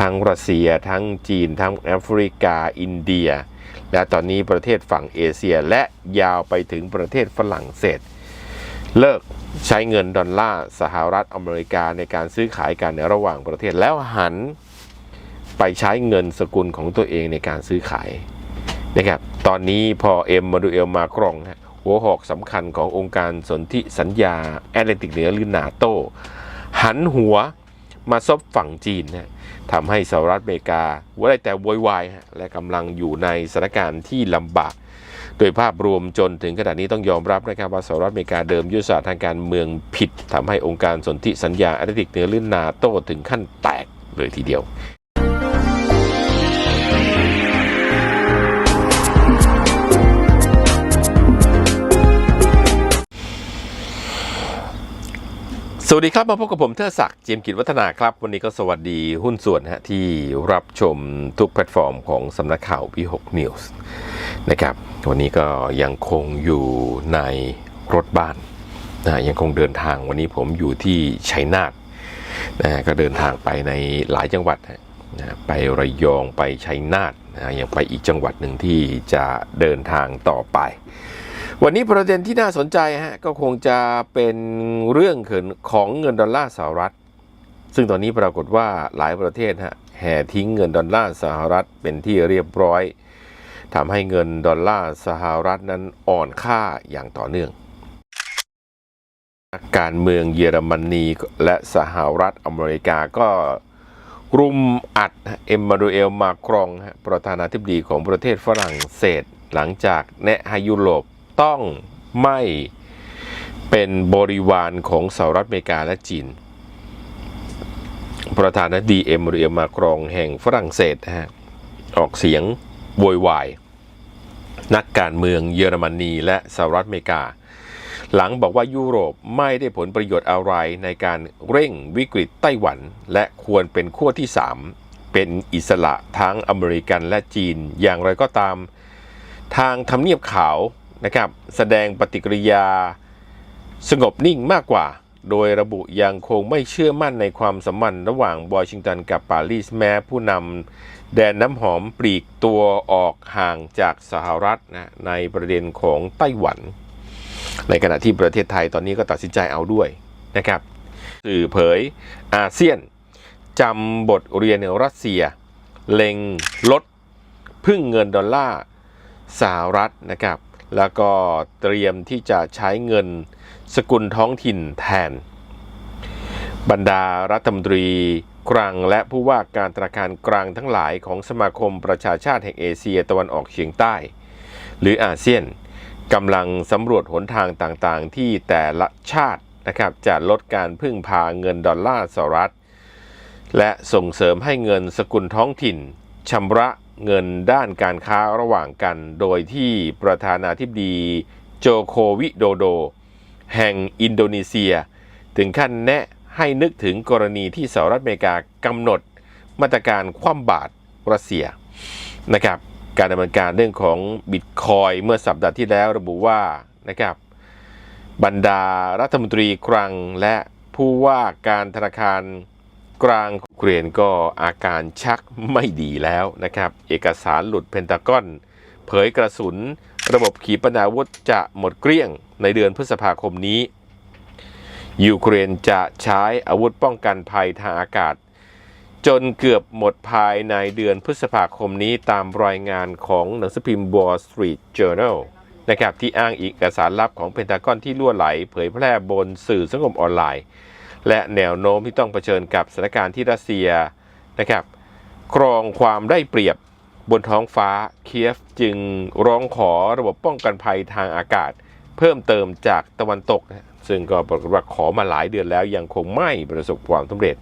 ทั้งรัสเซีย ทั้งจีน ทั้งแอฟริกา อินเดีย และตอนนี้ประเทศฝั่งเอเชียและยาวไปถึงประเทศฝรั่งเศส เลิกใช้เงินดอลลาร์สหรัฐอเมริกาในการซื้อขายกันในระหว่างประเทศแล้วหันไปใช้เงินสกุลของตัวเองในการซื้อขายนะครับ ตอนนี้พอเอ็มมาดูเอลมากรองหัวหอกสำคัญขององค์การสนธิสัญญา แอตแลนติกเหนือหรือนาโตหันหัวมาซบฝั่งจีนนะ ทำให้สหรัฐอเมริกาว่าได้แต่โวยวายและกำลังอยู่ในสถานการณ์ที่ลำบาก โดยภาพรวมจนถึงขณะนี้ต้องยอมรับนะครับว่าสหรัฐอเมริกาเดิมยุทธศาสตร์ทางการเมืองผิดทำให้องค์การสนธิสัญญาแอตแลนติกเหนือลื่นนาโต้ถึงขั้นแตกเลยทีเดียว วัสดีครับมาพบกับผมเทอศักดิ์เจียมกิจวัฒนาครับ วันนี้ก็สวัสดีหุ้นส่วนฮะที่รับชมทุกแพลตฟอร์มของสำนักข่าวพี6 News นะครับวันนี้ก็ยังคงอยู่ในรถบ้านนะยังคงเดินทางวันนี้ผมอยู่ที่ชัยนาทนะก็เดินทางไปในหลายจังหวัดนะไประยองไปชัยนาทนะยังไปอีกจังหวัดหนึ่งที่จะเดินทางต่อไป วันนี้ประเด็นที่น่าสนใจฮะก็คงจะเป็นเรื่องของเงินดอลลาร์สหรัฐ ซึ่งตอนนี้ปรากฏว่าหลายประเทศฮะแห่ทิ้งเงินดอลลาร์สหรัฐเป็นที่เรียบร้อยทำให้เงินดอลลาร์สหรัฐนั้นอ่อนค่าอย่างต่อเนื่อง การเมืองเยอรมนีและสหรัฐอเมริกาก็รุมอัดเอ็มมานูเอลมาครองประธานาธิบดีของประเทศฝรั่งเศส หลังจากแนะให้ยุโรป ต้องไม่เป็นบริวารของสหรัฐอเมริกาและจีน ประธานาธิบดีเอ็มมานูเอลมาครองแห่งฝรั่งเศสฮะออกเสียงโวยวาย นักการเมืองเยอรมนีและสหรัฐอเมริกา หลังบอกว่ายุโรปไม่ได้ผลประโยชน์อะไรในการเร่งวิกฤตไต้หวัน และควรเป็นขั้วที่ 3 เป็นอิสระทั้งอเมริกันและจีน อย่างไรก็ตาม ทางทำเนียบขาว นะครับ แสดงปฏิกิริยา สงบนิ่งมากกว่า โดยระบุยังคงไม่เชื่อมั่นในความสัมพันธ์ระหว่างวอชิงตันกับปารีสแม้ผู้นำแดนน้ำหอมปลีกตัวออกห่างจากสหรัฐนะในประเด็นของไต้หวัน ในขณะที่ประเทศไทยตอนนี้ก็ตัดสินใจเอาด้วยนะครับสื่อเผยอาเซียนจำบทเรียนรัสเซีย เล็งลดพึ่งเงินดอลลาร์สหรัฐนะครับ แล้วก็เตรียมที่จะใช้เงินสกุลท้องถิ่นแทน บรรดารัฐมนตรีกลางและผู้ว่าการธนาคารกลางทั้งหลายของสมาคมประชาชาติแห่งเอเชียตะวันออกเฉียงใต้ หรืออาเซียนกำลังสำรวจหนทางต่างๆ ที่แต่ละชาตินะครับจะลดการพึ่งพาเงินดอลลาร์สหรัฐ และส่งเสริมให้เงินสกุลท้องถิ่นชำระ เงินด้านการค้าระหว่างกัน โดยที่ประธานาธิบดีโจโควิโดโด แห่งอินโดนีเซีย ถึงขั้นแนะให้นึกถึงกรณีที่สหรัฐอเมริกากำหนดมาตรการคว่ำบาตรรัสเซียนะครับการดำเนินการเรื่องของบิตคอยเมื่อสัปดาห์ที่แล้วระบุว่านะครับบรรดารัฐมนตรีคลังและผู้ว่าการธนาคารกลาง เกรียนก็อาการชักไม่ดีแล้วนะครับ เอกสารหลุดเพนตากอน เผยกระสุน ระบบขีปนาวุธจะหมดเกลี้ยงในเดือนพฤษภาคมนี้ ยูเครนจะใช้อาวุธป้องกันภัยทางอากาศ จนเกือบหมดภายในเดือนพฤษภาคมนี้ตามรายงานของหนังสือพิมพ์ Wall Street Journal นะครับที่อ้างเอกสารลับของเพนทากอนที่ล่วไหล เผยแพร่บนสื่อสังคมออนไลน์ และแนวโน้มที่ต้องเผชิญกับสถานการณ์ที่รัสเซียนะครับครองความได้เปรียบบนท้องฟ้าเคียฟจึงร้องขอระบบป้องกันภัยทางอากาศ เพิ่มเติมจากตะวันตก ซึ่งก็ปรากฏว่าขอมาหลายเดือนแล้วยังคงไม่ประสบความสำเร็จ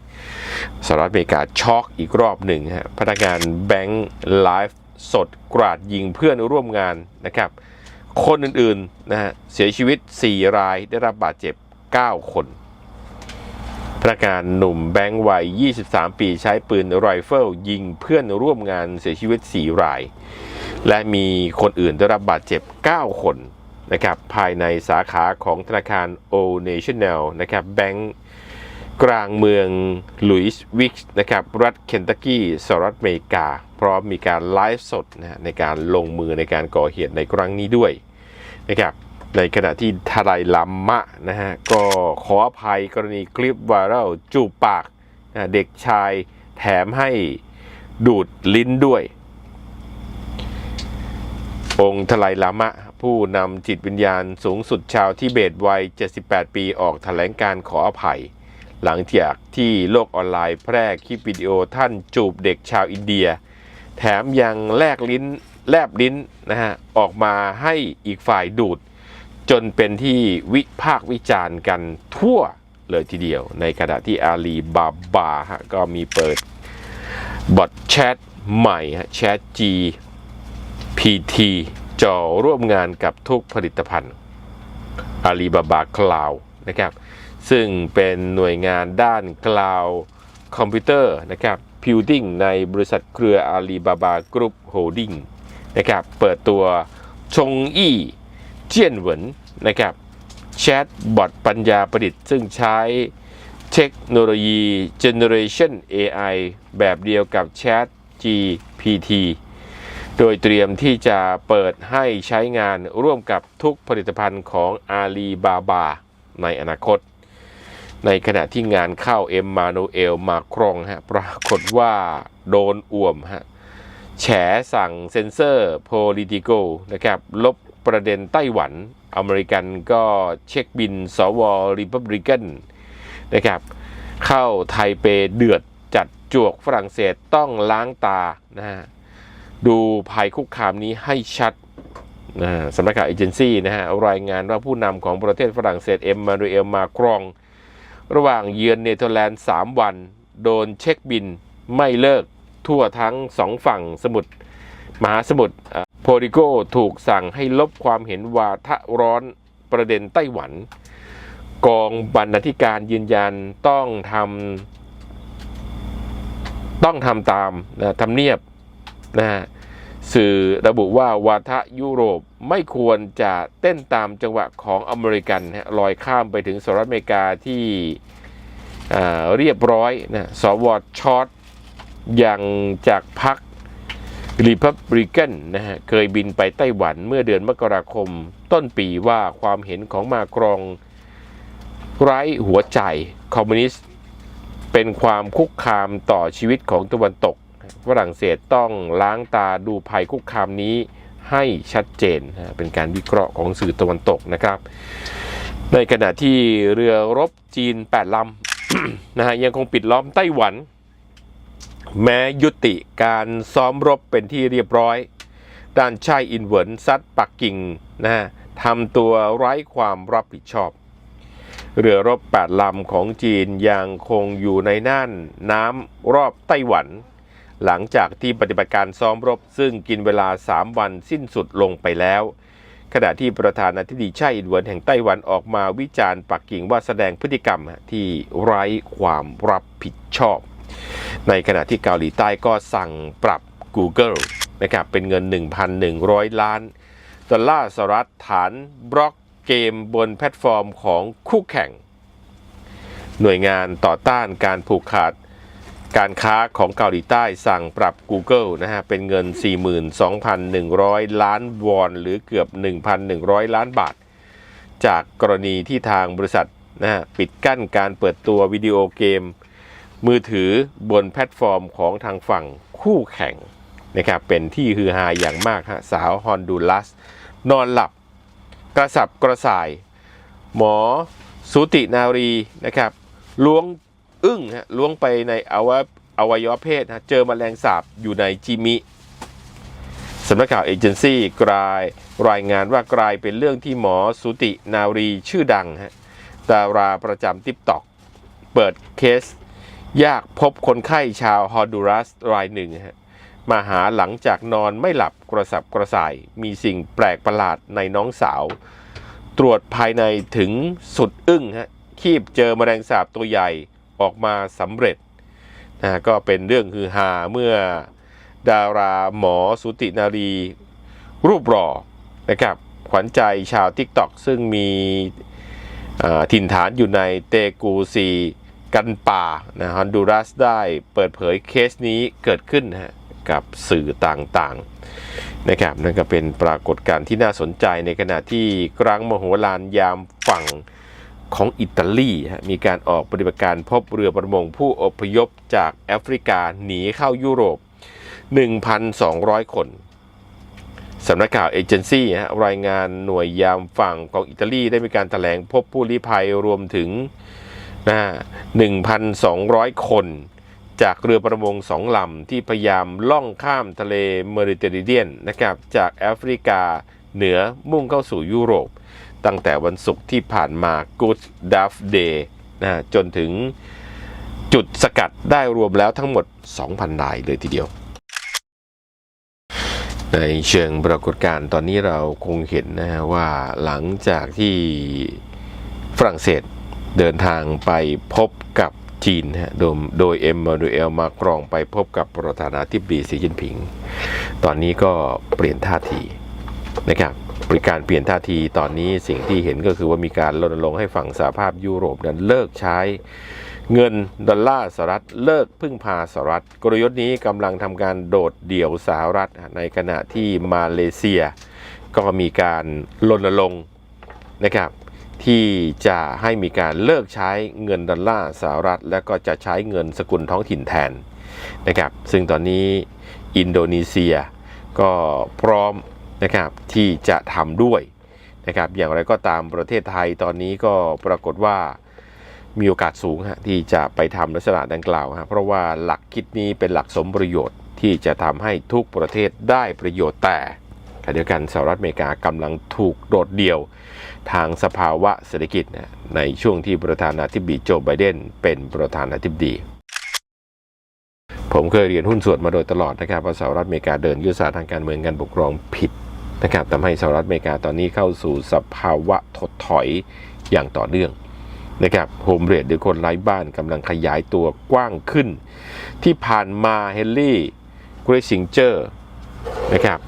สหรัฐอเมริกาช็อกอีกรอบหนึ่งฮะพนักงานแบงก์ไลฟ์สดกราดยิงเพื่อนร่วมงานนะครับ คนอื่นๆนะฮะเสียชีวิต 4 รายได้รับบาดเจ็บ 9 คน พนักงานหนุ่มแบงก์วัย 23 ปีใช้ปืนไรเฟิลยิงเพื่อนร่วมงานเสียชีวิต 4 ราย และมีคนอื่นได้รับบาดเจ็บ 9 คนนะครับภายในสาขาของธนาคาร Old National นะครับแบงก์กลางเมืองลุยส์วิกส์นะครับรัฐเคนตักกี้สหรัฐอเมริกา พร้อมมีการไลฟ์สดนะในการลงมือในการก่อเหตุในครั้งนี้ด้วยนะครับ ในขณะที่ทารายลัมมะนะฮะก็ขออภัยกรณีคลิปไวรัลจูบปากนะเด็กชายแถมให้ดูดลิ้นด้วย องค์ทลายลามะ ผู้นำจิตวิญญาณสูงสุดชาวทิเบตวัย 78 ปีออกแถลงการขออภัย หลังจากที่โลกออนไลน์แพร่คลิปวิดีโอท่านจูบเด็กชาวอินเดีย แถมยังแลกลิ้นแลบลิ้นนะฮะออกมาให้อีกฝ่ายดูด จนเป็นที่วิพากษ์วิจารณ์กันทั่วเลยทีเดียว ในขณะที่อาลีบาบาฮะก็มีเปิดบอทแชทใหม่ฮะแชท G PT จอร่วมงานกับทุกผลิตภัณฑ์อาลีบาบาคลาวนะครับซึ่งเป็นหน่วยงานด้านคลาวคอมพิวเตอร์นะครับพิวดิ้งในบริษัทเครืออาลีบาบากรุ๊ปโฮลดิ้งนะครับเปิดตัวชงอี้ เจียนเหวินนะครับแชทบอทปัญญาประดิษฐ์ซึ่งใช้เทคโนโลยี Generation AI แบบเดียวกับ Chat GPT โดยเตรียมที่จะเปิดให้ใช้งานร่วมกับทุกผลิตภัณฑ์ของอาลีบาบาในอนาคต ในขณะที่งานเข้าเอ็มมานูเอลมาครองฮะปรากฏว่าโดนอ่วมฮะแฉสั่งเซนเซอร์โพลิติโกนะครับลบ ประเด็นไต้หวัน อเมริกันก็เช็คบินสวริพับริกันนะครับ เข้าไทเปเดือดจัดจวกฝรั่งเศสต้องล้างตานะฮะดูภัยคุกคามนี้ให้ชัดนะฮะสำนักข่าวเอเจนซี่นะฮะรายงานว่าผู้นำของประเทศฝรั่งเศสเอ็มมานูเอลมาครอง ระหว่างเยือนเนเธอร์แลนด์ 3 วัน โดนเช็คบินไม่เลิกทั่วทั้งสองฝั่งสมุทรมหาสมุทร โพลิโกถูกสั่งให้ลบความเห็นวาทะร้อนประเด็นไต้หวัน กองบรรณาธิการยืนยันต้องทำต้องทำตามนะทำเนียบนะฮะสื่อระบุว่าวาทะยุโรปไม่ควรจะเต้นตามจังหวะของอเมริกันลอยข้ามไปถึงสหรัฐอเมริกาที่เรียบร้อยนะสวชอตอยังจากพร รครีพับริกันนะฮะเคยบินไปไต้หวันเมื่อเดือนมกราคม ต้นปีว่าความเห็นของมากรองไร้หัวใจคอมมิวนิสต์เป็นความคุกคามต่อชีวิตของตะวันตก ฝรั่งเศสต้องล้างตาดูภัยคุกคามนี้ให้ชัดเจนนะเป็นการวิเคราะห์ของสื่อตะวันตกนะครับ ในขณะที่เรือรบจีน 8 ลำนะฮะยังคงปิดล้อมไต้หวัน แม้ยุติการซ้อมรบเป็นที่เรียบร้อย ด้านชายอินเวินซัดปักกิ่งนะฮะทำตัวไร้ความรับผิดชอบ เรือรบ8ลำของจีนยังคงอยู่ในน่านน้ำรอบไต้หวัน หลังจากที่ปฏิบัติการซ้อมรบซึ่งกินเวลา 3 วันสิ้นสุดลงไปแล้ว ขณะที่ประธานาธิบดีไช่อินเวินแห่งไต้หวันออกมาวิจารณ์ปักกิ่งว่าแสดงพฤติกรรมที่ไร้ความรับผิดชอบ ในขณะที่เกาหลีใต้ก็สั่งปรับ Google นะครับเป็นเงิน 1,100 ล้านดอลลาร์สหรัฐฐานบล็อกเกมบนแพลตฟอร์มของคู่แข่ง หน่วยงานต่อต้านการผูกขาดการค้าของเกาหลีใต้สั่งปรับ Google นะฮะเป็นเงิน 42,100 ล้านวอน หรือเกือบ 1,100 ล้านบาท จากกรณีที่ทางบริษัทนะฮะปิดกั้นการเปิดตัววิดีโอเกม มือถือบนแพลตฟอร์มของทางฝั่งคู่แข่งนะครับเป็นที่ฮือฮาอย่างมากฮะสาวฮอนดูรัส นอนหลับกระสับกระส่าย หมอสูตินารีนะครับล้วงอึ้งฮะล้วงไปในอวัยอวัยวะเพศฮะเจอมแมลงสาบอยู่ในจิมิสำนักข่าวเอเจนซี่กลายรายงานว่ากลายเป็นเรื่องที่หมอสูตินารีชื่อดังฮะดาราประจำทิปตอกเปิดเคส ยากพบคนไข้ชาวฮอนดูรัสรายหนึ่งฮะมาหาหลังจากนอนไม่หลับกระสับกระส่าย มีสิ่งแปลกประหลาดในน้องสาว ตรวจภายในถึงสุดอึ้งฮะคีบเจอแมลงสาบตัวใหญ่ออกมาสำเร็จนะฮะก็เป็นเรื่องฮือฮาเมื่อดาราหมอสุตินารี รูปหล่อนะครับขวัญใจชาว t ิ k t o k ซึ่งมีถิ่นฐานอยู่ในเตกูซี กันป่านะฮอนดูรัสได้เปิดเผยเคสนี้เกิดขึ้นนะฮะกับสื่อต่างๆนะครับนั่นก็เป็นปรากฏการณ์ที่น่าสนใจในขณะที่กลางมโหฬารยามฝั่งของอิตาลีมีการออกปฏิบัติการพบเรือประมงผู้อพยพจากแอฟริกาหนีเข้ายุโรป 1,200 คนสำนักข่าวเอเจนซี่รายงานหน่วยยามฝั่งของอิตาลีได้มีการแถลงพบผู้ลี้ภัยรวมถึง นะ1,200 คน จากเรือประมงสองลำที่พยายามล่องข้ามทะเลเมดิเตอร์เรเนียนนะครับจากแอฟริกาเหนือมุ่งเข้าสู่ยุโรป ตั้งแต่วันศุกร์ที่ผ่านมา Good d a f Day นะจนถึงจุดสกัดได้รวมแล้วทั้งหมด 2,000นายเลยทีเดียว ในเชิงปรากฏการณ์ตอนนี้เราคงเห็นนะฮะว่าหลังจากที่ฝรั่งเศส เดินทางไปพบกับจีนฮะโดยโดยเอ็มมานูเอลมากรองไปพบกับประธานาธิบดีสีจิ้นผิง ตอนนี้ก็เปลี่ยนท่าทีนะครับบริการเปลี่ยนท่าทีตอนนี้สิ่งที่เห็นก็คือว่ามีการรณรงค์ให้ฝั่งสหภาพยุโรปนั้นเลิกใช้เงินดอลลาร์สหรัฐเลิกพึ่งพาสหรัฐ กลยุทธ์นี้กำลังทำการโดดเดี่ยวสหรัฐ ในขณะที่มาเลเซีย ก็มีการรณรงค์นะครับ ที่จะให้มีการเลิกใช้เงินดอลลาร์สหรัฐ และก็จะใช้เงินสกุลท้องถิ่นแทนนะครับ ซึ่งตอนนี้อินโดนีเซียก็พร้อมนะครับที่จะทำด้วยนะครับ อย่างไรก็ตามประเทศไทยตอนนี้ก็ปรากฏว่ามีโอกาสสูงฮะที่จะไปทำลักษณะดังกล่าวฮะเพราะว่าหลักคิดนี้เป็นหลักสมประโยชน์ที่จะทำให้ทุกประเทศได้ประโยชน์แต่ขณะเดียวกันสหรัฐอเมริกากำลังถูกโดดเดี่ยว ทางสภาวะเศรษฐกิจนะในช่วงที่ประธานาธิบดีโจไบเดนเป็นประธานาธิบดี ผมเคยเรียนหุ้นส่วนมาโดยตลอดนะครับว่าสหรัฐอเมริกาเดินยุทธศาสตร์ทางการเมืองการปกครองผิดนะครับทำให้สหรัฐอเมริกาตอนนี้เข้าสู่สภาวะถดถอยอย่างต่อเนื่องนะครับโฮมเรทหรือคนไร้บ้านกำลังขยายตัวกว้างขึ้น ที่ผ่านมาเฮนรี่เกรซิงเจอร์นะครับ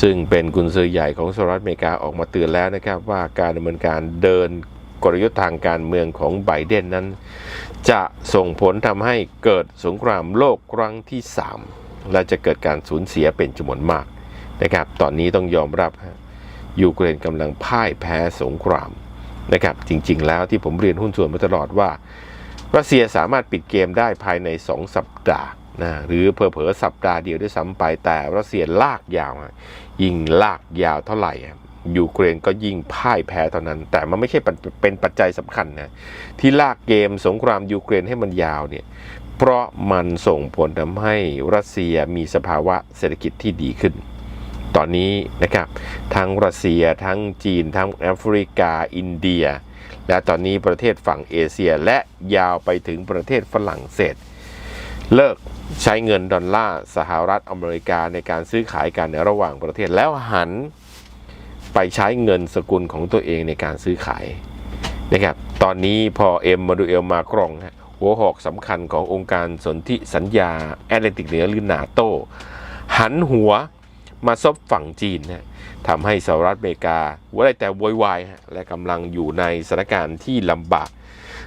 ซึ่งเป็นกุญซือใหญ่ของสหรัฐอเมริกาออกมาเตือนแล้วนะครับว่าการดำเนินการเดินกลยุทธ์ทางการเมืองของไบเดนนั้น จะส่งผลทำให้เกิดสงครามโลกครั้งที่ 3 และจะเกิดการสูญเสียเป็นจำนวนมากนะครับ ตอนนี้ต้องยอมรับยูเครนกำลังพ่ายแพ้สงครามนะครับ จริงๆ แล้วที่ผมเรียนหุ้นส่วนมาตลอดว่ารัสเซียสามารถปิดเกมได้ภายใน 2 สัปดาห์ นะหรือเผลอๆสัปดาห์เดียวด้วยซ้ำไปแต่รัสเซียลากยาวอะยิ่งลากยาวเท่าไหร่ยูเครนก็ยิ่งพ่ายแพ้เท่านั้น แต่มันไม่ใช่เป็นเป็นปัจจัยสำคัญนะที่ลากเกมสงครามยูเครนให้มันยาวเนี่ยเพราะมันส่งผลทำให้รัสเซียมีสภาวะเศรษฐกิจที่ดีขึ้น ตอนนี้นะครับ ทั้งรัสเซียทั้งจีน ทั้งแอฟริกาอินเดีย และตอนนี้ประเทศฝั่งเอเชียและยาวไปถึงประเทศฝรั่งเศส เลิก ใช้เงินดอลลาร์สหรัฐอเมริกาในการซื้อขายกันในระหว่างประเทศแล้วหันไปใช้เงินสกุลของตัวเองในการซื้อขายนะครับ ตอนนี้พอเอ็มมาดูเอลมากรองหัวหอกสำคัญขององค์การสนธิสัญญาแอตแลนติกเหนือหรือนาโต หันหัวมาซบฝั่งจีนนะทำให้สหรัฐอเมริกาว่าได้แต่โวยวายและกำลังอยู่ในสถานการณ์ที่ลำบาก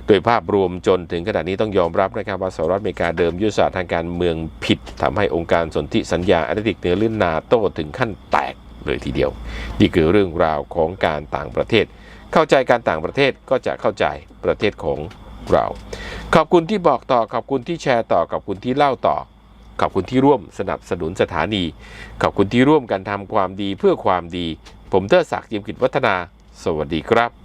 โดยภาพรวมจนถึงขณะนี้ต้องยอมรับนะครับว่าสหรัฐอเมริกาเดิมยุทธศาสตร์ทางการเมืองผิดทำให้องค์การสนธิสัญญาแอตแลนติกเหนือลื่นนาโตถึงขั้นแตกเลยทีเดียว นี่คือเรื่องราวของการต่างประเทศ เข้าใจการต่างประเทศก็จะเข้าใจประเทศของเรา ขอบคุณที่บอกต่อขอบคุณที่แชร์ต่อขอบคุณที่เล่าต่อ ขอบคุณที่ร่วมสนับสนุนสถานี ขอบคุณที่ร่วมกันทำความดีเพื่อความดี ผมเตอร์ศักดิ์จิมกิจวัฒนา สวัสดีครับ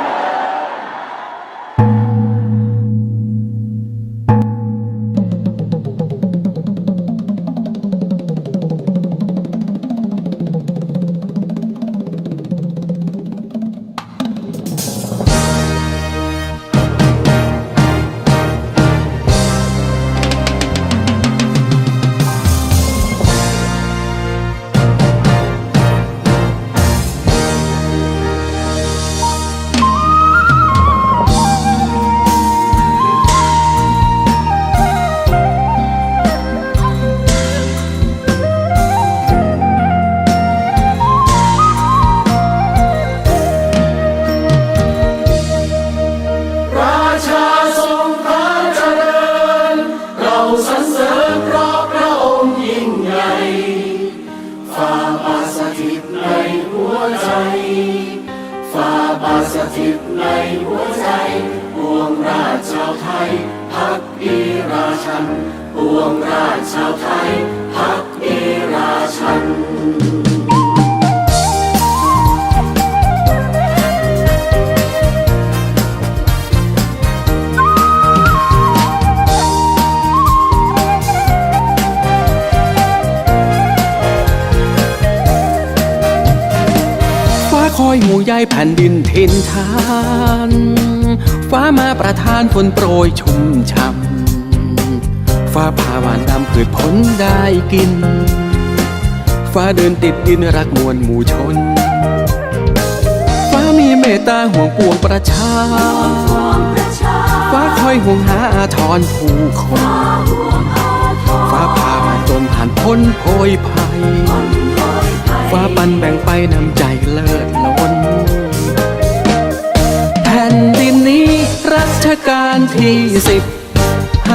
ดีราชันปวงราชชาวไทยพักดีราชันคอยห่วงใยแผ่นดินเทนทาน ฟ้ามาประทานฝนโปรยชุ่มฉ่ำ ฟ้าพาหวานนำพืชผลได้กิน ฟ้าเดินติดดินรักมวลหมู่ชน ฟ้ามีเมตตาห่วงปวงประชา ฟ้าคอยห่วงหาอาทรผู้คน ฟ้าพามานจนผ่านพ้นโพยภัย ฟ้าปันแบ่งไปนำใจเลิศล้นแผ่นดินนี้รัชกาลที่สิบ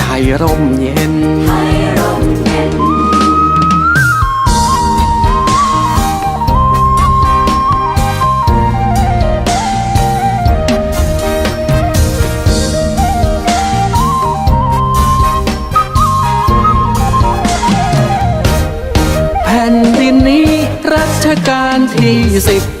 ไท ยร่มเย็น แผ่นดินนี้รัชกาลที่สิบ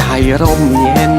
ไทย ร่มเย็น